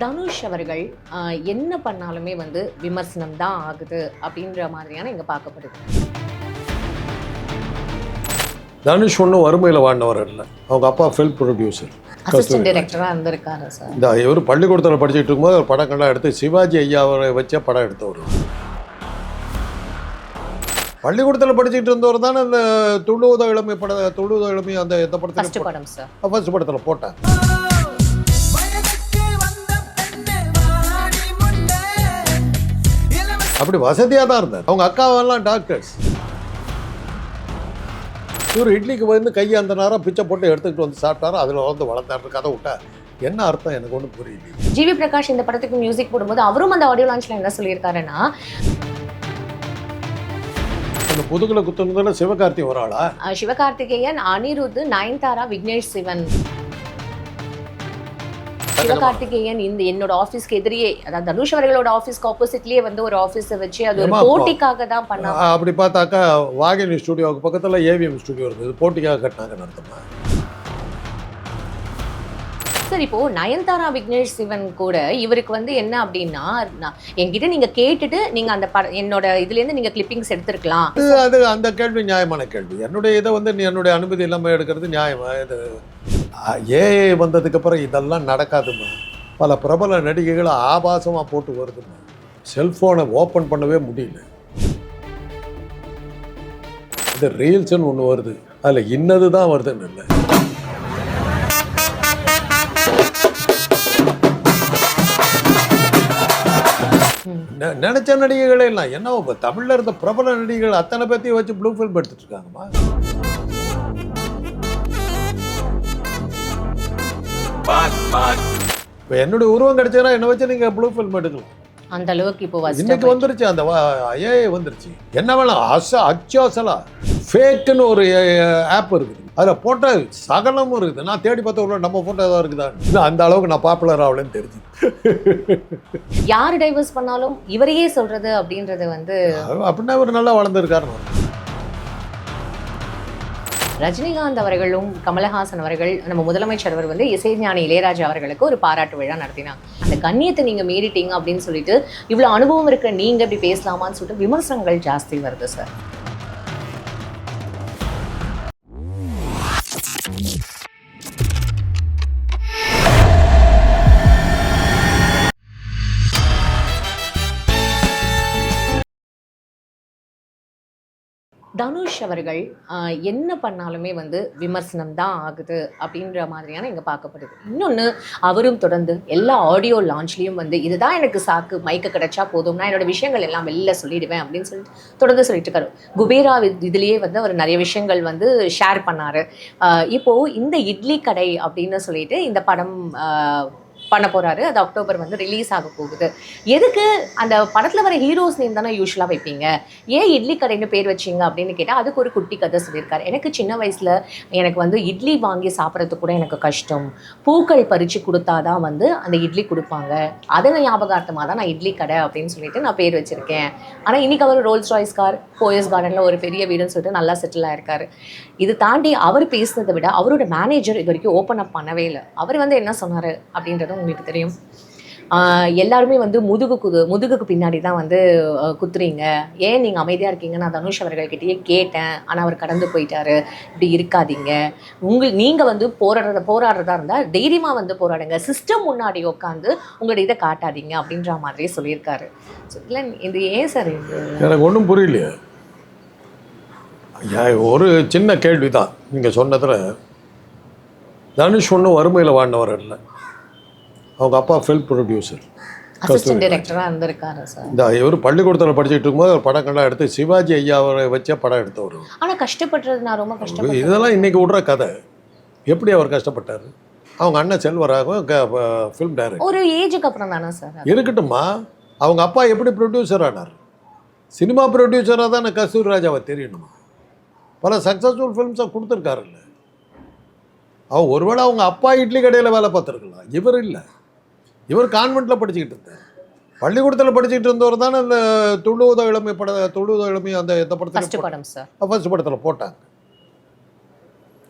தனுஷ் அவர்கள் என்ன பண்ணாலுமே வந்து விமர்சனம் தான் ஆகுது அப்படின்ற மாதிரியான இங்க பார்க்கப்படுது. தனுஷ் ஒன்றும் வறுமையில் வாழ்ந்தவர் இல்லை. அவங்க அப்பா ஃபில்ம் ப்ரொடியூசர் இந்த இவர் பள்ளிக்கூடத்தில் படிச்சுட்டு இருக்கும்போது ஒரு படங்கள்லாம் எடுத்து சிவாஜி ஐயா அவரை வச்சே படம் எடுத்தவர். பள்ளிக்கூடத்தில் படிச்சுட்டு இருந்தவர் தானே இந்த துள்ளுவத இளமை பட துள்ளுவத இளமை அந்த எந்த படத்தில் ஃபர்ஸ்ட் படத்தில் போட்டேன் அப்படி வசதியாக தான் இருந்தார். அவங்க அக்காவெல்லாம் டாக்டர்ஸ் இவர் இட்லிக்கு வந்து கையை அந்த நேரம் பிச்சை போட்டு எடுத்துக்கிட்டு வந்து சாப்பிட்டாரு. அதில் வந்து வளர்ந்தாரு கதை விட்டா என்ன அர்த்தம் எனக்கு ஒன்றும் புரியல. ஜிவி பிரகாஷ் இந்த படத்துக்கு மியூசிக் போடும்போது அவரும் அந்த ஆடியோ லான்ச்ல என்ன சொல்லியிருக்காருன்னா அந்த புதுகுல குத்துனதுல சிவகார்த்தி ஒரு ஆளா? சிவகார்த்திகேயன் அனிருத் நயன்தாரா விக்னேஷ் சிவன். சிவகார்த்திகேயன் இந்த என்னோட ஆபீஸ்க்கு எதிரியே அதாவது தனுஷ் அவர்களோட ஆபீஸ்க்கு ஆப்போசிட்லயே வந்து ஒரு ஆபீஸை வச்சு அது ஒரு போட்டிக்காக தான் பண்ணா. ஆ, அப்படி பார்த்தாக்கா வாகினி ஸ்டுடியோவுக்கு பக்கத்தில் ஏவிஎம் ஸ்டுடியோ இருந்தது போட்டிக்காக கட்டினாங்கன்னு அர்த்தமா? சார் இப்போ நயன்தாரா விக்னேஷ் சிவன் கூட இவருக்கு வந்து என்ன அப்படின்னா என்கிட்ட நீங்க கேட்டுட்டு நீங்க அந்த என்னோட இதுல இருந்து நீங்க கிளிப்பிங்ஸ் எடுத்திருக்கலாம். அது அந்த கேள்வி நியாயமான கேள்வி. என்னுடைய இதை வந்து என்னுடைய அனுமதி இல்லாமல் எடுக்கிறது நியாயமா? இது ஏஐ வந்ததுக்கு அப்புறம் இதெல்லாம் நடக்காதுமா பல பிரபல நடிகைகளை ஆபாசமாக போட்டு வருதுமா செல்ஃபோனை ஓப்பன் பண்ணவே முடியல. இந்த ரீல்ஸ்னு ஒன்று வருது. அதில் இன்னது தான் வருதுன்னு இல்லை. நினச்ச நினைச்ச நடிகைகளே இல்லை. என்ன இப்போ தமிழில் இருந்த பிரபல நடிகைகள் அத்தனை பேர்த்தையும் வச்சு ப்ளூ ஃபில்ம் எடுத்துட்டு இருக்காங்கம்மா. இப்போ என்னுடைய உருவம் கிடைச்சதுன்னா என்னை வச்சு நீங்கள் ப்ளூ ஃபில்ம் எடுக்கலாம். அந்த அளவுக்கு இப்போ இன்னைக்கு வந்துருச்சு அந்த ஐஏ வந்துருச்சு. என்ன வேணாம் அச அச்சோசலா. ஃபேக்குன்னு ஒரு ஆப் இருக்குது. அதில் போட்ட சகலமும் இருக்குது. நான் தேடி பார்த்த உள்ள நம்ம ஃபோட்டோ ஏதாவது இருக்குதா? இன்னும் அந்த அளவுக்கு நான் பாப்புலர் ஆகலன்னு தெரிஞ்சு யார் டைவர்ஸ் பண்ணாலும் இவரையே சொல்றது அப்படின்றது வந்து அப்படின்னா இவர் நல்லா வளர்ந்துருக்காருன்னு ரஜினிகாந்த் அவர்களும் கமலஹாசன் அவர்கள் நம்ம முதலமைச்சர் அவர் வந்து இசைஞானி இளையராஜா அவர்களுக்கு ஒரு பாராட்டு விழா நடத்தினாங்க. அந்த கண்ணியத்தை நீங்க மீறிட்டீங்க அப்படின்னு சொல்லிட்டு இவ்வளவு அனுபவம் இருக்கிற நீங்க இப்படி பேசலாமான்னு சொல்லிட்டு விமர்சனங்கள் ஜாஸ்தி வருது சார் தனுஷ் அவர்கள் என்ன பண்ணாலுமே வந்து விமர்சனம் தான் ஆகுது அப்படின்ற மாதிரியான இங்கே பார்க்கப்படுது. இன்னொன்று அவரும் தொடர்ந்து எல்லா ஆடியோ லான்ச்லேயும் வந்து இதுதான் எனக்கு சாக்கு மைக்கு கிடைச்சா போதும் நான் என்னோட விஷயங்கள் எல்லாம் வெளில சொல்லிடுவேன் அப்படின்னு சொல்லிட்டு தொடர்ந்து சொல்லிட்டு இருக்காரு. குபேரா வி- வந்து அவர் நிறைய விஷயங்கள் வந்து ஷேர் பண்ணார். இப்போது இந்த இட்லி கடை அப்படின்னு சொல்லிட்டு இந்த படம் பண்ண போறாரு. அது அக்டோபர் வந்து ரிலீஸ் ஆக போகுது. எதுக்கு அந்த படத்துல வர ஹீரோஸ் நேம் தானே யூஸ்வலாக வைப்பீங்க? ஏன் இட்லி கடைன்னு பேர் வச்சீங்க அப்படின்னு கேட்டால் அதுக்கு ஒரு குட்டி கதை சொல்லியிருக்காரு. எனக்கு சின்ன வயசில் எனக்கு வந்து இட்லி வாங்கி சாப்பிட்றது கூட எனக்கு கஷ்டம். பூக்கள் பறித்து கொடுத்தாதான் வந்து அந்த இட்லி கொடுப்பாங்க. அதை ஞாபகார்த்தமாக தான் நான் இட்லி கடை அப்படின்னு சொல்லிட்டு நான் பேர் வச்சுருக்கேன். ஆனால் இன்னைக்கு அவர் ரோல்ஸ் ராய்ஸ் கார் போயஸ் கார்டனில் ஒரு பெரிய வீடுன்னு சொல்லிட்டு நல்லா செட்டில் ஆயிருக்காரு. இது தாண்டி அவர் பேசுனதை விட அவரோட மேனேஜர் இது வரைக்கும் ஓப்பன் அப் பண்ணவே இல்லை. அவர் வந்து என்ன சொன்னார் அப்படின்றது உங்களுக்கு தெரியும். எல்லாருமே வந்து முதுகு குது முதுகுக்கு பின்னாடி தான் வந்து குத்துறீங்க. ஏன் நீங்கள் அமைதியாக இருக்கீங்க? நான் தனுஷ் அவர்கள்கிட்டயே கேட்டேன். ஆனால் அவர் கடந்து போயிட்டாரு. இப்படி இருக்காதீங்க. உங்கள் நீங்கள் வந்து போராடுறத போராடுறதா இருந்தால் தைரியமாக வந்து போராடுங்க. சிஸ்டம் முன்னாடி உட்காந்து உங்களோட இதை காட்டாதீங்க அப்படின்ற மாதிரியே சொல்லியிருக்காரு. இல்லை இது ஏன் சார் இது? எனக்கு ஒன்றும் புரியலையே. ஒரு சின்ன கேள்வி தான் நீங்கள் சொன்னதில் தனுஷ் ஒன்றும் வறுமையில் வாழ்ந்தவர் இல்லை. அவங்க அப்பா ஃபில்ம் ப்ரொடியூசர் இந்த இவர் பள்ளிக்கூடத்தில் படிச்சுட்டு இருக்கும்போது ஒரு படங்கள்லாம் எடுத்து சிவாஜி ஐயா அவரை வச்சே படம் எடுத்தவர் ஆனால் கஷ்டப்படுறது நான் ரொம்ப கஷ்டப்பட்டேன். இதெல்லாம் இன்னைக்கு விடுற கதை. எப்படி அவர் கஷ்டப்பட்டார்? அவங்க அண்ணன் செல்வராகவும் ஃபில்ம் டைரக்டர் ஒரு ஏஜுக்கு அப்புறம் தானே சார் இருக்கட்டும்மா. அவங்க அப்பா எப்படி ப்ரொடியூசர் ஆனார்? சினிமா ப்ரொடியூசராக தானே கஸ்தூரி ராஜாவை தெரியணுமா? பல சக்ஸஸ்ஃபுல் ஃபிலிம்ஸை கொடுத்துருக்காருல்ல. அவ ஒருவேளை அவங்க அப்பா இட்லி கடையில் வேலை பார்த்துருக்கலாம். இவர் இல்லை. இவர் கான்வெண்ட்டில் படிச்சுக்கிட்டு இருந்தார் பள்ளிக்கூடத்தில் படிச்சுக்கிட்டு இருந்தவர் தானே இந்த துள்ளுவத இளமை பட துள்ளுவத இளமை அந்த எந்த படத்தில் ஃபர்ஸ்ட் படத்தில் போட்டாங்க.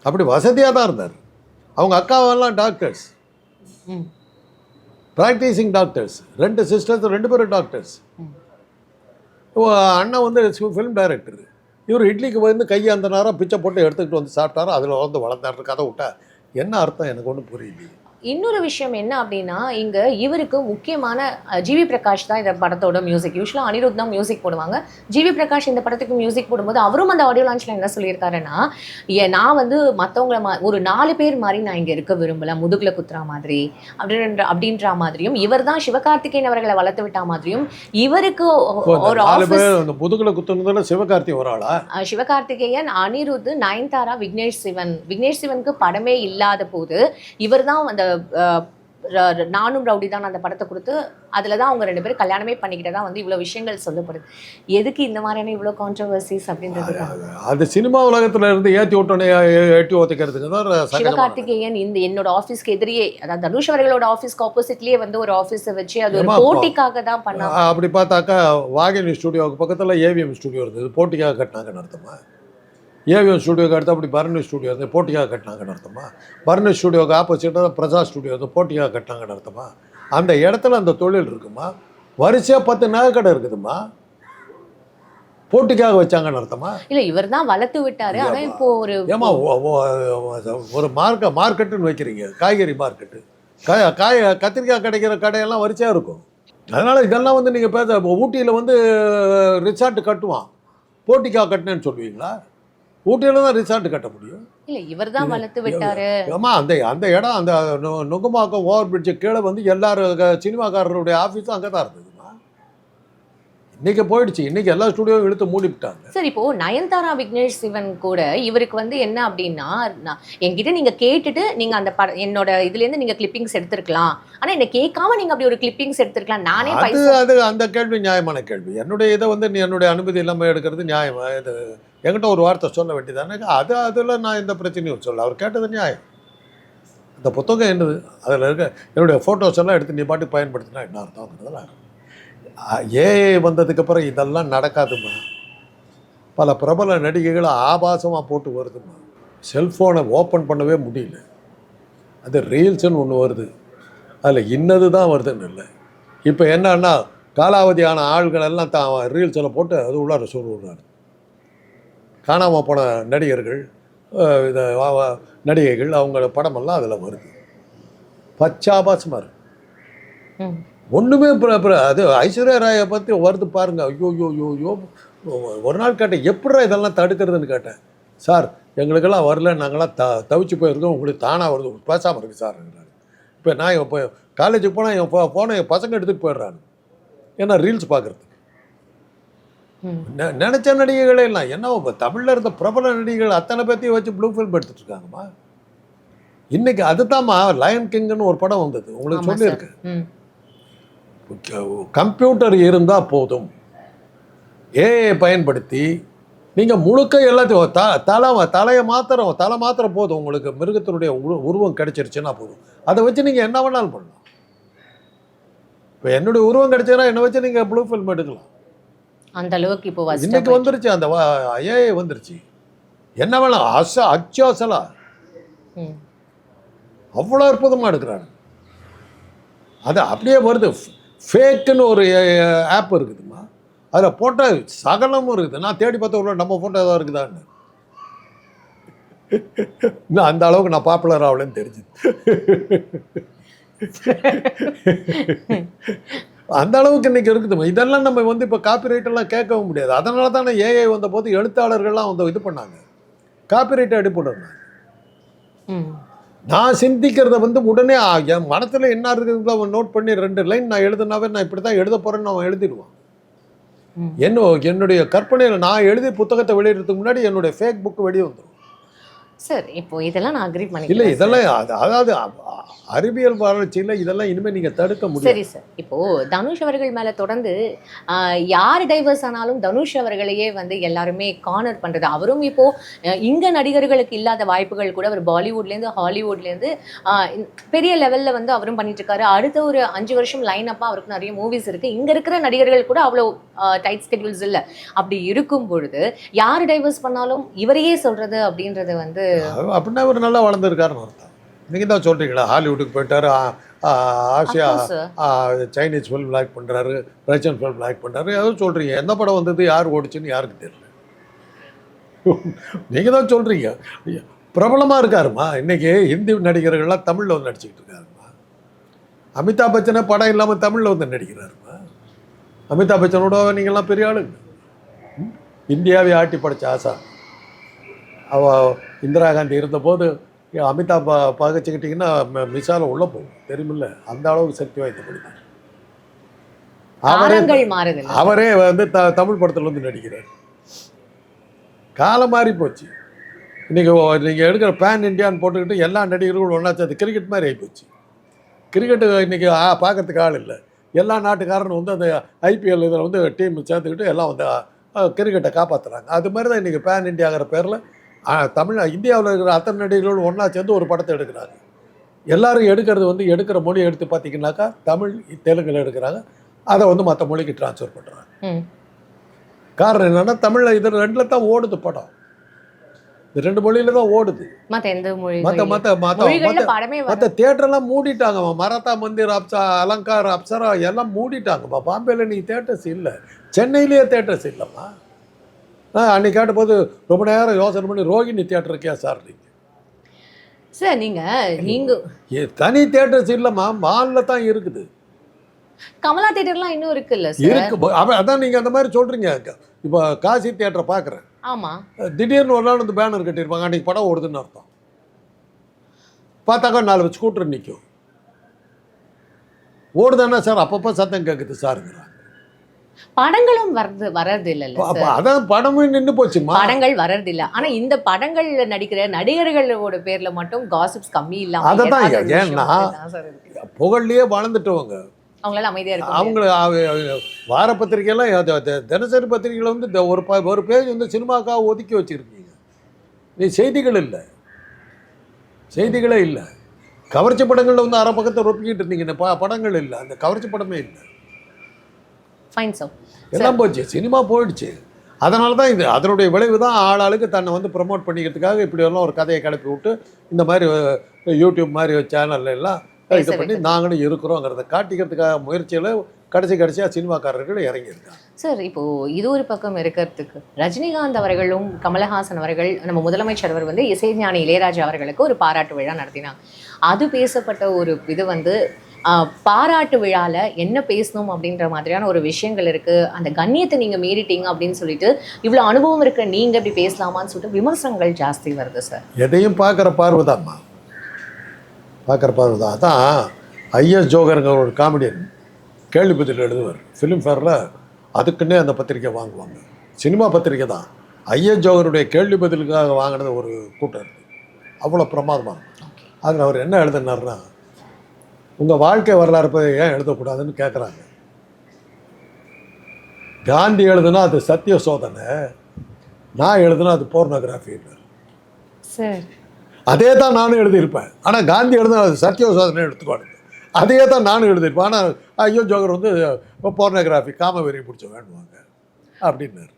அப்படி வசதியாக தான் இருந்தார். அவங்க அக்காவெல்லாம் டாக்டர்ஸ் ப்ராக்டிசிங் டாக்டர்ஸ் ரெண்டு சிஸ்டர்ஸ் ரெண்டு பேரும் டாக்டர்ஸ் அண்ணன் வந்து ஃபிலிம் டைரக்டர் இவர் இட்லிக்கு வந்து கையை அந்த நேரம் பிச்சை போட்டு எடுத்துக்கிட்டு வந்து சாப்பிட்டாரு அதில் வந்து வளர்ந்தாரு கதை விட்டா என்ன அர்த்தம்? எனக்கு ஒன்றும் புரியலையே. இன்னொரு விஷயம் என்ன அப்படின்னா இங்க இவருக்கு முக்கியமான ஜிவி பிரகாஷ் தான் இந்த படத்தோட மியூசிக் யூஸ்வலாக அனிருத் தான் மியூசிக் போடுவாங்க. ஜிவி பிரகாஷ் இந்த படத்துக்கு மியூசிக் போடும்போது அவரும் அந்த ஆடியோ லான்ச்ல என்ன சொல்லியிருக்காருன்னா "ஏ, நான் வந்து மற்றவங்கள மா ஒரு நாலு பேர் மாதிரி நான் இங்க இருக்க விரும்பல. முதுகுல குத்துறா மாதிரி. அப்படின்ற அப்படின்ற மாதிரியும் இவர் தான் சிவகார்த்திகேயன் அவர்களை வளர்த்து விட்டா மாதிரியும் இவருக்கு ஒரு ஆஃபீஸ் முதுகுல குத்துனதுல சிவகார்த்தி ஒரு ஆளா? சிவகார்த்திகேயன் அனிருத் நயன்தாரா விக்னேஷ் சிவன். விக்னேஷ் சிவனுக்கு படமே இல்லாத போது இவர் தான் அந்த நானும் ரவுடி தான் அந்த படத்தை கொடுத்து அதில் தான் அவங்க ரெண்டு பேரும் கல்யாணமே பண்ணிக்கிட்டதா வந்து இவ்வளோ விஷயங்கள் சொல்லப்படுது. எதுக்கு இந்த மாதிரியான இவ்வளோ கான்ட்ரவர்சிஸ் அப்படின்றது தான். அது சினிமா உலகத்துல இருந்து ஏற்றி விட்டோன்னே எட்டி ஒத்துக்கிறதுக்கு தான் சிவகார்த்திகேயன் இந்த என்னோட ஆஃபீஸ்க்கு எதிரியே அதாவது தனுஷ் அவர்களோட ஆஃபீஸ்க்கு ஆப்போசிட்லயே வந்து ஒரு ஆஃபீஸை வச்சு அது ஒரு போட்டிக்காக தான் பண்ணாங்க. அப்படி பார்த்தாக்கா வாகினி ஸ்டுடியோவுக்கு பக்கத்தில் ஏவிஎம் ஸ்டுடியோ இருந்தது. போட்டிக்காக கட்டினாங்கன்னு அர்த்தமா? ஏவிஎம் ஸ்டுடியோக்கு அடுத்து அப்படி பரணி ஸ்டுடியோ இருந்து போட்டிக்காக கட்டினாங்கன்னு அர்த்தமா? பரணி ஸ்டுடியோக்கு ஆப்போசிட்டாக பிரசாத் ஸ்டுடியோ இருந்து போட்டிக்காக கட்டினாங்கன்னு அர்த்தமா? அந்த இடத்துல அந்த தொழில் இருக்குமா? வரிசையாக பத்து நகைக்கடை இருக்குதுமா? போட்டிக்காக வச்சாங்கன்னு அர்த்தமா? இல்ல இவர் தான் வளர்த்து விட்டாரு. ஆனா இப்போ ஒரு ஏமா ஒரு மார்க்க மார்க்கெட்டுன்னு வைக்கிறீங்க. காய்கறி மார்க்கெட்டு. காய காய கத்திரிக்காய் கிடைக்கிற கடையெல்லாம் வரிசையாக இருக்கும். அதனால் இதெல்லாம் வந்து நீங்கள் பேச ஊட்டியில் வந்து ரிசார்ட் கட்டுவான். போட்டிக்காக கட்டினேன்னு சொல்லுவீங்களா? ஊட்டியில் தான் ரிசார்ட் கட்ட முடியும். இல்ல இவர் தான் வளர்த்து விட்டாரு. ஏமா அந்த அந்த இடம் அந்த நு- நுங்கம்பாக்கம் ஓவர் பிரிட்ஜு கீழே வந்து எல்லாரும் சினிமாக்காரருடைய ஆஃபீஸும் அங்கே தான் இருந்ததுமா இன்னைக்கு போயிடுச்சு. இன்னைக்கு எல்லா ஸ்டுடியோவும் இழுத்து மூடிவிட்டாங்க சரி இப்போ நயன்தாரா விக்னேஷ் சிவன் கூட இவருக்கு வந்து என்ன அப்படின்னா என்கிட்ட நீங்க கேட்டுட்டு நீங்க அந்த பட என்னோட இதுல இருந்து நீங்க கிளிப்பிங்ஸ் எடுத்திருக்கலாம். ஆனா என்ன கேட்காம நீங்க அப்படி ஒரு கிளிப்பிங்ஸ் எடுத்திருக்கலாம். நானே அது அந்த கேள்வி நியாயமான கேள்வி. என்னுடைய இதை வந்து என்னுடைய அனுமதி இல்லாமல் எடுக்கிறது நியாயமா? இது என்கிட்ட ஒரு வார்த்தை சொல்ல வேண்டியதானே? அது அதில் நான் எந்த பிரச்சனையும் சொல்ல அவர் கேட்டது நியாயம். அந்த புத்தகம் என்னது? அதில் இருக்க என்னுடைய ஃபோட்டோஸ் எல்லாம் எடுத்து நீ பாட்டு பயன்படுத்தினா என்ன அர்த்தம்ங்கிறதெல்லாம் ஏஐ வந்ததுக்கப்புறம் இதெல்லாம் நடக்காதுமா பல பிரபல நடிகைகளை ஆபாசமாக போட்டு வருதுமா செல்ஃபோனை ஓப்பன் பண்ணவே முடியல. அது ரீல்ஸ்னு ஒன்று வருது. அதில் இன்னது தான் வருதுன்னு இல்லை. இப்போ என்னன்னா காலாவதியான ஆள்கள் எல்லாம் தான் ரீல்ஸில் போட்டு அது உள்ளார சொல்லுறாரு காணாமல் போன நடிகர்கள் இத நடிகைகள் அவங்கள படமெல்லாம் அதில் வருது. பச்சாபாசமாக இருக்கு. ஒன்றுமே அது ஐஸ்வர்யா ராயை பற்றி வருது பாருங்க. ஐயோ ஐயோ ஐயோ ஐயோ. ஒரு நாள் கேட்டேன் எப்படிடா இதெல்லாம் தடுக்கிறதுன்னு கேட்டேன். சார் எங்களுக்கெல்லாம் வரல நாங்களாம் த தவிச்சு போயிருக்கோம். உங்களுக்கு தானாக வருது. பேசாமல் இருக்கு சார். இப்போ நான் இப்போ காலேஜுக்கு போனால் என் ஃபோ ஃபோனை என் பசங்க எடுத்துகிட்டு போயிடுறாங்க. ஏன்னா ரீல்ஸ் பார்க்குறது நினைச்ச நடிகைகளே இல்லை. என்ன இப்போ தமிழில் இருந்த பிரபல நடிகைகள் அத்தனை பேர்த்தையும் வச்சு ப்ளூ ஃபில்ம் எடுத்துட்டு இருக்காங்கம்மா இன்னைக்கு அதுதாம்மா லயன் கிங்னு ஒரு படம் வந்தது. உங்களுக்கு. சொல்லியிருக்கேன். கம்ப்யூட்டர் இருந்தால் போதும். ஏஐ பயன்படுத்தி நீங்கள் முழுக்க எல்லாத்தையும் த தலை தலையை மாத்திரம் தலை மாத்திரம் போதும். உங்களுக்கு மிருகத்தினுடைய உரு உருவம் கிடைச்சிருச்சுன்னா போதும். அதை வச்சு நீங்கள் என்ன வேணாலும் பண்ணலாம். இப்போ என்னுடைய உருவம் கிடைச்சதுன்னா என்னை வச்சு நீங்கள் ப்ளூ ஃபில்ம் எடுக்கலாம். அந்த அளவுக்கு இப்போ இன்னைக்கு வந்துருச்சு அந்த ஏஐ வந்துருச்சு. என்ன வேணாம் அச அச்சு அசலா ம். அவ்வளோ அற்புதமாக எடுக்கிறாங்க. அது அப்படியே வருது. ஃபேக்குன்னு ஒரு ஆப் இருக்குதுமா அதில் போட்டால் சகலமும் இருக்குது. நான் தேடி பார்த்த உள்ள நம்ம ஃபோட்டோ ஏதாவது இருக்குதான்னு. இன்னும் அந்த அளவுக்கு நான் பாப்புலர் ஆகலன்னு தெரிஞ்சுது. அந்த அளவுக்கு இன்னைக்கு இருக்குதுமா இதெல்லாம் நம்ம வந்து இப்போ காப்பிரைட் எல்லாம் கேட்கவும் முடியாது. அதனால தானே ஏஐ வந்த போது எழுத்தாளர்கள்லாம் வந்து இது பண்ணாங்க. காப்பிரைட்டை அடிப்படுறாங்க ம். நான் சிந்திக்கிறத வந்து உடனே என் மனத்தில் என்ன இருக்குதுன்னு அவன் நோட் பண்ணி ரெண்டு லைன் நான் எழுதுனாவே நான் இப்படி தான் எழுத போகிறேன்னு அவன் எழுதிடுவான். என்ன என்னுடைய கற்பனையில் நான் எழுதி புத்தகத்தை வெளியிடறதுக்கு முன்னாடி என்னுடைய ஃபேக் புக் வெளியே வந்துடும் சார் இப்போ இதெல்லாம் நான் அக்ரி இல்லை பண்ணிக்கிறேன் இதெல்லாம் அது- அதாவது அறிவியல் வளர்ச்சியில் இதெல்லாம் இனிமேல் நீங்கள் தடுக்க முடியாது. சரி சார். இப்போ தனுஷ் அவர்கள் மேல தொடர்ந்து யார் டைவர்ஸ் ஆனாலும் தனுஷ் அவர்களையே வந்து எல்லாருமே கார்னர் பண்றது. அவரும் இப்போ இங்க நடிகர்களுக்கு இல்லாத வாய்ப்புகள் கூட அவர் பாலிவுட்ல இருந்து ஹாலிவுட்ல இருந்து ஆஹ், இந்த பெரிய லெவல்ல வந்து அவரும் பண்ணிட்டு இருக்காரு அடுத்த ஒரு அஞ்சு வருஷம் லைன் அப்பா அவருக்கு நிறைய மூவிஸ் இருக்கு. இங்க இருக்கிற நடிகர்கள் கூட அவ்வளோ டைட் ஸ்கெடியூல்ஸ் இல்ல. அப்படி இருக்கும் பொழுது யார் டைவர்ஸ் பண்ணாலும் இவரையே சொல்றது அப்படின்றது வந்து அப்படின்னா அவர் நல்லா வளர்ந்துருக்காருன்னு அர்த்தம். நீங்கள் தான் சொல்கிறீங்களா ஹாலிவுட்டுக்கு போயிட்டாரு. ஆசியா சைனீஸ் ஃபிலிம் லைக் பண்ணுறாரு ரஷ்யன் ஃபிலிம் லைக் பண்ணுறாரு ஏதோ சொல்கிறீங்க எந்த படம் வந்தது யார் ஓடிச்சுன்னு யாருக்கு தெரியல. நீங்கள் தான் சொல்கிறீங்க பிரபலமாக இருக்காருமா? இன்னைக்கு ஹிந்தி நடிகர்கள்லாம் தமிழில் வந்து நடிச்சுக்கிட்டு இருக்காருமா? அமிதாப் பச்சனே படம் இல்லாமல் தமிழில் வந்து நடிக்கிறாருமா? அமிதாப் பச்சனோட நீங்கள்லாம் பெரிய ஆளுங்க? இந்தியாவை ஆட்டி படைச்ச ஆசா. அவ இந்திரா காந்தி இருந்தபோது அமிதாப் பகச்சுக்கிட்டிங்கன்னா மிசால உள்ளே போகும். தெரியுமில்ல. அந்த அளவுக்கு சக்தி வாய்ந்த மனிதர். அவரே வந்து த தமிழ் படத்தில் வந்து நடிக்கிறார். காலம் மாறி போச்சு. இன்றைக்கி நீங்கள் எடுக்கிற பேன் இந்தியான்னு போட்டுக்கிட்டு எல்லா நடிகர்களும் ஒன்றா சேர்த்து கிரிக்கெட் மாதிரி ஆகிப்போச்சு கிரிக்கெட்டு இன்றைக்கி பார்க்கறதுக்கு ஆள் இல்லை. எல்லா நாட்டுக்காரனும் வந்து அந்த ஐபிஎல் இதில் வந்து டீம் சேர்த்துக்கிட்டு எல்லாம் வந்து கிரிக்கெட்டை காப்பாற்றுறாங்க அது மாதிரி தான் இன்றைக்கி பேன் இந்தியாங்கிற பேரில் தமிழ் இந்தியாவில் இருக்கிற அத்தனை நடிகர்களும் ஒன்றா சேர்ந்து ஒரு படத்தை எடுக்கிறாங்க எல்லாரும் எடுக்கிறது வந்து எடுக்கிற மொழி எடுத்து பார்த்தீங்கன்னாக்கா தமிழ் தெலுங்கில் எடுக்கிறாங்க. அதை வந்து மற்ற மொழிக்கு ட்ரான்ஸ்ஃபர் பண்ணுறாங்க. காரணம் என்னன்னா தமிழில் இது ரெண்டில் தான் ஓடுது படம். இந்த ரெண்டு மொழியில தான் ஓடுது. மத்த எந்த மொழி மற்ற மற்ற மற்ற தேட்டர்லாம் மூடிட்டாங்கம்மா மராத்தா மந்திர் அப்சா அலங்கார் அப்சரா எல்லாம் மூடிட்டாங்கம்மா பாம்பேல நீ தேட்டர்ஸ் இல்லை. சென்னையிலேயே தேட்டர்ஸ் இல்லைம்மா. அன்னைக்கு கேட்டபோது ரொம்ப நேரம் யோசனை பண்ணி ரோகிணி தேட்டர் இருக்கியா சார் நீங்கள் சார் நீங்க நீங்க ஏ, தனி தேட்டர்ஸ் இல்லைம்மா மாலில் தான் இருக்குது. கமலா தியேட்டர்லாம் இன்னும் இருக்குல்ல சார்? இருக்கு அதான் நீங்கள் அந்த மாதிரி சொல்கிறீங்க இப்போ காசி தேட்டரை பார்க்குறேன் ஆமா. திடீர்னு ஒரு நாள் வந்து பேனர் கட்டியிருப்பாங்க அன்றைக்கி படம் ஓடுதுன்னு அர்த்தம். பார்த்தாக்கா நாலு ஸ்கூட்டர் நிற்கும் ஓடுதானே சார்? அப்பப்போ சத்தம் கேட்குது சாருங்கிறாங்க. படங்களும் வர்றது அப்ப சார் அதான் படமே நின்று போச்சுமா? படங்கள் வர்றது இல்ல ஆனா இந்த படங்கள்ல நடிக்கிற நடிகர்களோட பேர்ல மட்டும் காசிப்ஸ் கம்மி இல்லாம ஒரு விஷயம் ஏன்னா. புகழ்லையே வளர்ந்துட்டவங்க அவங்களால அமைதியா இருக்க அவங்கள அவ- வார அது தினசரி பத்திரிகையில் வந்து ஒரு ஒரு பேஜ் வந்து சினிமாக்காக ஒதுக்கி வச்சிருக்கீங்க. நீ செய்திகள் இல்லை. செய்திகளே இல்லை. கவர்ச்சி படங்களில் வந்து அரை பக்கத்தை ரொப்பிக்கிட்டு இருந்தீங்க. படங்கள் இல்லை. அந்த கவர்ச்சி படமே இல்லை. ஃபைன் சார் எல்லாம் போச்சு. சினிமா போயிடுச்சு. அதனால தான் இது. அதனுடைய விளைவு தான் ஆளாளுக்கு தன்னை வந்து ப்ரமோட் பண்ணிக்கிறதுக்காக இப்படி எல்லாம் ஒரு கதையை கிளப்பி விட்டு இந்த மாதிரி யூடியூப் மாதிரி சேனல்ல எல்லாம் இது பண்ணி நாங்களும் இருக்கிறோங்கிறத காட்டிக்கிறதுக்காக முயற்சியில் கடைசி கடைசியாக சினிமாக்காரர்கள் இறங்கியிருக்காங்க. சார் இப்போ இது ஒரு பக்கம் இருக்கிறதுக்கு ரஜினிகாந்த் அவர்களும் கமலஹாசன் அவர்கள் நம்ம முதலமைச்சர் அவர் வந்து இசைஞானி இளையராஜா அவர்களுக்கு ஒரு பாராட்டு விழா நடத்தினாங்க. அது பேசப்பட்ட ஒரு இது வந்து பாராட்டு விழால என்ன பேசணும் அப்படின்ற மாதிரியான ஒரு விஷயங்கள் இருக்கு. அந்த கண்ணியத்தை நீங்க மீறிட்டீங்க அப்படின்னு சொல்லிட்டு இவ்வளவு அனுபவம் இருக்க. நீங்க இப்படி பேசலாமான்னு சொல்லிட்டு விமர்சனங்கள் ஜாஸ்தி வருது சார் எதையும் பார்க்குற பார்வை தான்மா பார்க்குற பார்வை தான் அதான் ஐஎஸ் ஜோகருங்கிற ஒரு காமெடியன் கேள்வி பதில் எழுதுவார். ஃபிலிம் ஃபேரில் அதுக்குன்னே அந்த பத்திரிக்கை வாங்குவாங்க. சினிமா பத்திரிக்கை தான். ஐஎஸ் ஜோகருடைய கேள்வி பதிலுக்காக வாங்கினது ஒரு கூட்டம் இருக்குது அவ்வளோ பிரமாதமாக அதில் அவர் என்ன எழுதினார்னா உங்கள் வாழ்க்கை வரலாறு போய் ஏன் எழுதக்கூடாதுன்னு கேட்குறாங்க காந்தி எழுதுனா அது சத்திய சோதனை. நான் எழுதுனா அது போர்னோகிராஃபின்னு சார். அதே தான் நானும் எழுதியிருப்பேன். ஆனால் காந்தி எழுதின அது சத்திய சோதனை எடுத்துக்கோங்க. அதே தான் நானும் எழுதியிருப்பேன். ஆனால் ஐயோ ஜோகர் வந்து போர்னோகிராஃபி காமவெறி பிடிச்ச வேண்டுவாங்க அப்படின்னாரு.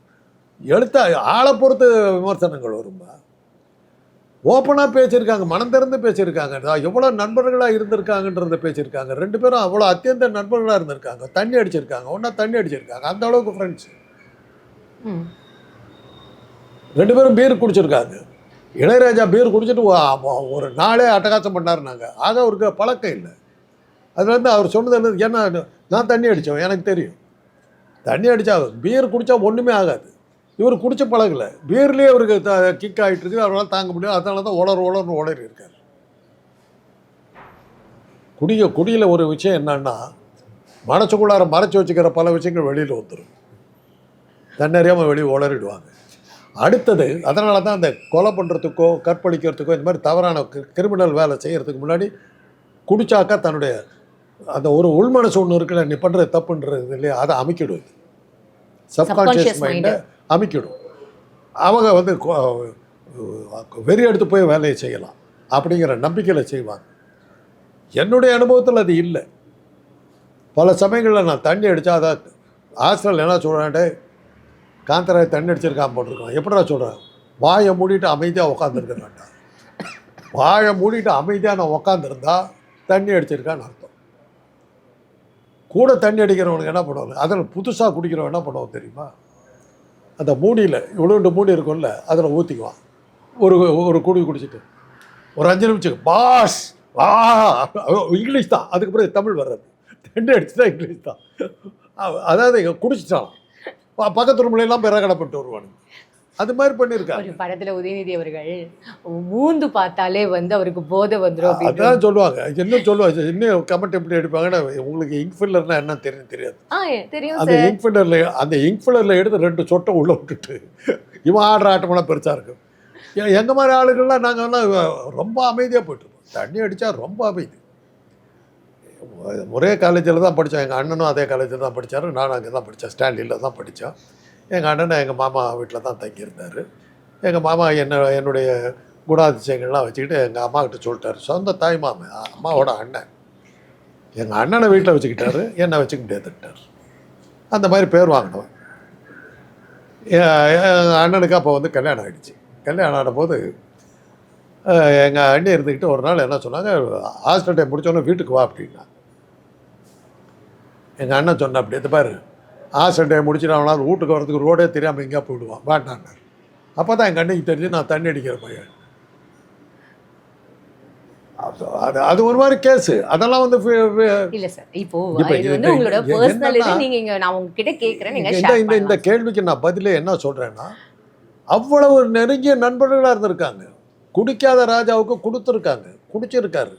எழுத்த ஆளை பொறுத்து விமர்சனங்கள் வரும்பா ஓப்பனாக பேசியிருக்காங்க மனம் திறந்து பேசியிருக்காங்க. எவ்வளோ நண்பர்களாக இருந்திருக்காங்கன்றத பேசியிருக்காங்க. ரெண்டு பேரும் அவ்வளோ அத்தியந்த நண்பர்களாக இருந்திருக்காங்க. தண்ணி அடிச்சிருக்காங்க. ஒன்றா தண்ணி அடிச்சிருக்காங்க. அந்த அளவுக்கு ஃப்ரெண்ட்ஸ் ம். ரெண்டு பேரும் பீர் குடிச்சிருக்காங்க. இளையராஜா பீர் குடிச்சிட்டு ஒரு நாளே அட்டகாசம் பண்ணாருனாங்க ஆக அவருக்கு பழக்கம் இல்லை. அது வந்து அவர் சொன்னது என்னது, ஏன்னா நான் தண்ணி அடித்தோம் எனக்கு தெரியும். தண்ணி அடித்தா பீர் குடித்தா ஒன்றுமே ஆகாது. இவர் குடிச்ச பழகல. பீர்லேயே அவருக்கு த கிக் ஆகிட்டு இருக்குது. அவரால் தாங்க முடியாது அதனால தான் உளர் உளர்னு உளறி இருக்கார். குடிய குடியில் ஒரு விஷயம் என்னன்னா மனசுக்குள்ளார மறைச்சு வச்சுக்கிற பல விஷயங்கள் வெளியில் வந்துடும் தன்னறியாமல் வெளியே உளறிடுவாங்க அடுத்தது அதனால தான் அந்த கொலை பண்ணுறதுக்கோ கற்பழிக்கிறதுக்கோ இந்த மாதிரி தவறான கிரிமினல் வேலை செய்கிறதுக்கு முன்னாடி குடிச்சாக்கா தன்னுடைய அந்த ஒரு உள்மனசு ஒன்று இருக்குல்ல நீ பண்ணுறது தப்புன்றது இல்லையா அதை Subconscious சப்கான்ஷியஸ் மைண்டை அமைக்கிடும் அவங்க வந்து வெறி எடுத்து போய் வேலையை செய்யலாம் அப்படிங்கிற நம்பிக்கையில் செய்வாங்க. என்னுடைய அனுபவத்தில் அது இல்லை. பல சமயங்களில் நான் தண்ணி அடித்தா அதை ஹாஸ்டல் என்ன சொல்கிறேன்ட்டு காந்தராய் தண்ணி அடிச்சிருக்கான் போட்டிருக்கான். எப்படிடா சொல்கிறேன் வாயை மூடிட்டு அமைதியாக உட்காந்துருக்கிறேன்டா வாயை மூடிட்டு அமைதியாக நான் உட்காந்துருந்தா தண்ணி அடிச்சிருக்கான்னு அர்த்தம். கூட தண்ணி அடிக்கிறவனுக்கு என்ன பண்ணுவாங்க? அதில் புதுசாக குடிக்கிறவன் என்ன பண்ணுவான் தெரியுமா? அந்த மூடியில் இவ்வளோண்டு மூடி இருக்கும்ல அதில் ஊற்றிக்குவான் ஒரு ஒரு குடி குடிச்சிட்டு. ஒரு அஞ்சு நிமிஷம். பாஸ்! வா இங்கிலீஷ் தான். அதுக்கு பிறகு தமிழ் வர்றது. தண்ணி அடிச்சுட்டா இங்கிலீஷ் தான். அதாவது இங்கே குடிச்சிட்டான். பக்கத்து ரூம்ல போய் ரகடப்பட்டு வருவானுங்க. அது மாதிரி பண்ணியிருக்காங்க. ஒரு படத்துல உதயநிதி அவர்கள் மூந்து பார்த்தாலே வந்து அவருக்கு போதை அப்படின்னு. அதான் சொல்லுவாங்க. இன்னும் சொல்லுவாங்க? இன்னும் கமெண்ட் எப்படி அடிப்பாங்கன்னா உங்களுக்கு இங்க் ஃபில்லர்னா என்ன தெரியும் தெரியாது. தெரியும் அந்த இங்க் ஃபில்லரில் அந்த இங்க் ஃபில்லரில் எடுத்து ரெண்டு சொட்டை உள்ளே விட்டுட்டு இவன் ஆடுற ஆட்டமெல்லாம் பெருசாக இருக்கும். எங்க மாதிரி ஆளுகள்லாம் நாங்கள்லாம் ரொம்ப அமைதியாக போயிட்டுருப்போம். தண்ணி அடித்தா ரொம்ப அமைதி. ஒரே காலேஜில் தான் படித்தோம் எங்கள் அண்ணனும் அதே காலேஜில் தான் படித்தாரு நானும் அங்கே தான் படித்தேன் ஸ்டான்லியில் தான் படித்தோம் எங்கள் அண்ணன் எங்கள் மாமா வீட்டில் தான் தங்கியிருந்தார். எங்கள் மாமா என்ன என்னுடைய குணாதிசயங்கள்லாம் வச்சுக்கிட்டு எங்கள் அம்மா கிட்ட சொல்லிட்டாரு. சொந்த தாய் மாமன் அம்மாவோட அண்ணன். எங்கள் அண்ணனை வீட்டில் வச்சுக்கிட்டாரு என்னை வச்சுக்க முடியாதுட்டார் அந்த மாதிரி பேர் வாங்கினவன். எங்கள் அண்ணனுக்கு அப்போ வந்து கல்யாணம் ஆயிடுச்சு. கல்யாணம் ஆனபோது எங்கள் அண்ணி இருந்துக்கிட்டு ஒரு நாள் என்ன சொன்னாங்க ஹாஸ்டல் டைம் முடிச்சோன்னே வீட்டுக்கு வா அப்படின்னா. எங்கள் அண்ணன் சொன்ன அப்படி இந்த பாரு டைம் முடிச்சுட்டு அவனால் வீட்டுக்கு வரதுக்கு ரோடே தெரியாமல் எங்கேயா போயிடுவான். வேண்டான்னார் அப்போ தான் எங்கள் அண்ணிக்கு தெரிஞ்சு நான் தண்ணி அடிக்கிற பையன். அது அது ஒரு மாதிரி கேஸு அதெல்லாம் வந்து இல்ல சார். இப்போ இது வந்து உங்களோட பர்சனல் இது நீங்க நான் உங்ககிட்ட கேக்குறேன் நீங்க இந்த இந்த கேள்விக்கு நான் பதிலே என்ன சொல்கிறேன்னா அவ்வளவு நெருங்கிய நண்பர்களாக இருந்திருக்காங்க. குடிக்காத ராஜாவுக்கு கொடுத்துருக்காங்க. குடிச்சிருக்காரு.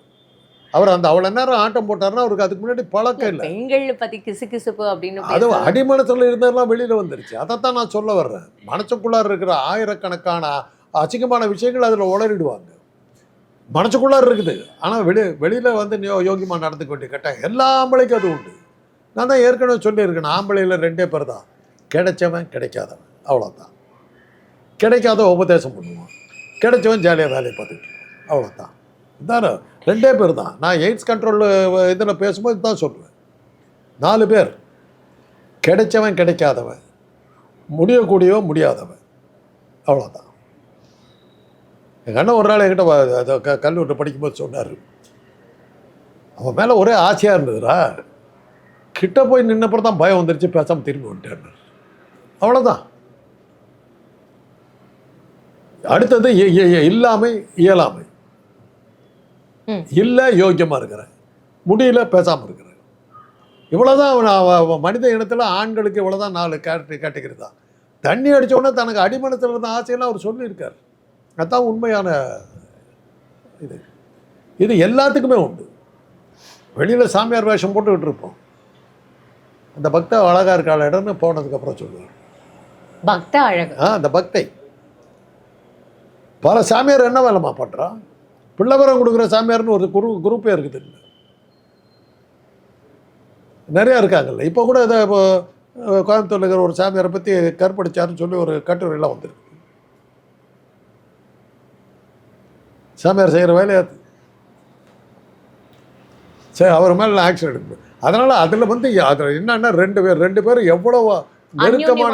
அவர் அந்த அவ்வளோ நேரம் ஆட்டம் போட்டாருன்னா அவருக்கு அதுக்கு முன்னாடி பழக்கம் இல்லை பெண்கள் பத்தி கிசு கிசுப்பு அப்படின்னு அது. அடிமனத்தில் இருந்ததெல்லாம் வெளியில் வந்துருச்சு. அதைத்தான் நான் சொல்ல வர்றேன். மனசுக்குள்ளார இருக்கிற ஆயிரக்கணக்கான அசிங்கமான விஷயங்கள் அதில் உளறிடுவாங்க. மனசுக்குள்ளார இருக்குது. ஆனால் வெளி வெளியில் வந்து யோகிமா நடந்துக்க வேண்டிய கட்டாயம். எல்லா ஆம்பளைக்கும் அது உண்டு. நான் தான் ஏற்கனவே சொல்லியிருக்கேன். ஆம்பளையில் ரெண்டே பேர் தான். கிடைச்சவன் கிடைக்காதவன். அவ்வளோதான் கிடைக்காத உபதேசம் பண்ணுவான். கிடைச்சவன் ஜாலியாக வேலையை பார்த்துக்கிட்டு. அவ்வளோதான் இதான? ரெண்டே பேர் தான். நான் எய்ட்ஸ் கண்ட்ரோல் இதில் பேசும்போது தான் சொல்லுவேன் நாலு பேர். கிடைச்சவன் கிடைக்காதவன். முடியக்கூடியவன் முடியாதவன். அவ்வளோதான் எங்கள் அண்ணன் ஒரு நாள் என்கிட்ட க கல்லூரியில் படிக்கும்போது சொன்னார். அவன் மேலே ஒரே ஆசையாக இருந்ததுடா. கிட்ட போய் நின்னப்புறம் தான் பயம் வந்துருச்சு பேசாமல் திரும்பி வந்துட்டேன் அவ்வளோதான் அடுத்தது இல்லாமை இயலாமை. இல்லை யோக்கியமாக இருக்கிறேன். முடியல பேசாமல் இருக்கிறேன். இவ்வளோதான் மனித இனத்தில் ஆண்களுக்கு இவ்வளோதான் நாலு கேட்டு கேட்டகரி தான் தண்ணி அடிச்ச உடனே தனக்கு அடிமனத்தில் இருந்த ஆசையெல்லாம் அவர் சொல்லியிருக்கார். அதான் உண்மையான இது. இது எல்லாத்துக்குமே உண்டு. வெளியில் சாமியார் வேஷம் போட்டுக்கிட்டு இருப்போம். அந்த பக்தா அழகா இருக்காள் இடம்னு போனதுக்கப்புறம் சொல்லுவார். பக்த அழகு. ஆ அந்த பக்தை. பல சாமியார் என்ன வேலைமா பண்ணுறான் பிள்ளைவரம் கொடுக்குற சாமியார்னு ஒரு குரு குரூப்பே இருக்குது இல்லை நிறையா இருக்காங்கல்ல இப்போ கூட இதை இப்போ கோயம்புத்தூர்ல இருக்கிற ஒரு சாமியாரை பற்றி கற்பழிச்சாருன்னு சொல்லி ஒரு கட்டுரையெல்லாம் வந்திருக்கு சாமியார் செய்கிற வேலையா. சரி அவர் மேலே ஆக்ஷன் எடுக்கணும் அதனால் அதில் வந்து அதில் என்னன்னா ரெண்டு பேர் ரெண்டு பேரும் எவ்வளோ நெருக்கமான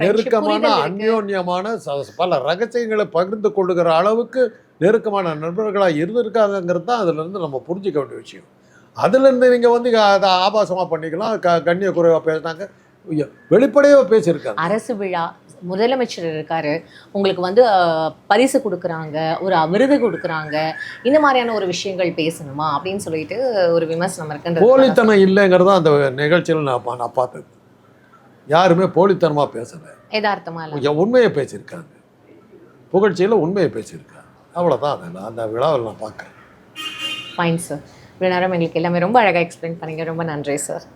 நெருக்கமான. அந்யோன்யமான பல ரகசியங்களை பகிர்ந்து கொள்ளுகிற அளவுக்கு நெருக்கமான நண்பர்களாக இருந்திருக்காங்கங்கிறது தான் அதுலேருந்து நம்ம புரிஞ்சிக்க வேண்டிய விஷயம். அதுலேருந்து நீங்கள் வந்து அதை ஆபாசமாக பண்ணிக்கலாம் க கண்ணிய குறைவாக பேசினாங்க வெளிப்படையாக பேசியிருக்காங்க. அரசு விழா முதலமைச்சர் இருக்காரு. உங்களுக்கு வந்து பரிசு கொடுக்குறாங்க ஒரு விருது கொடுக்குறாங்க. இந்த மாதிரியான ஒரு விஷயங்கள் பேசணுமா? அப்படின்னு சொல்லிட்டு ஒரு விமர்சனம் இருக்குன்றது போலித்தனம் இல்லைங்கிறத அந்த நிகழ்ச்சியில் நான் நான் பார்த்தது. யாருமே போலித்தனமாக பேசலை. யதார்த்தமா இல்ல. கொஞ்சம் உண்மையை பேசியிருக்காங்க. புகழ்ச்சியில் உண்மையை பேசியிருக்காங்க. அவ்வளோதான் அதை. நான் அந்த விழாவில் நான் பார்க்குறேன். ஃபைன் சார் இவ்வளோ நேரம் எங்களுக்கு எல்லாமே ரொம்ப அழகாக எக்ஸ்பிளைன் பண்ணிங்க. ரொம்ப நன்றி சார்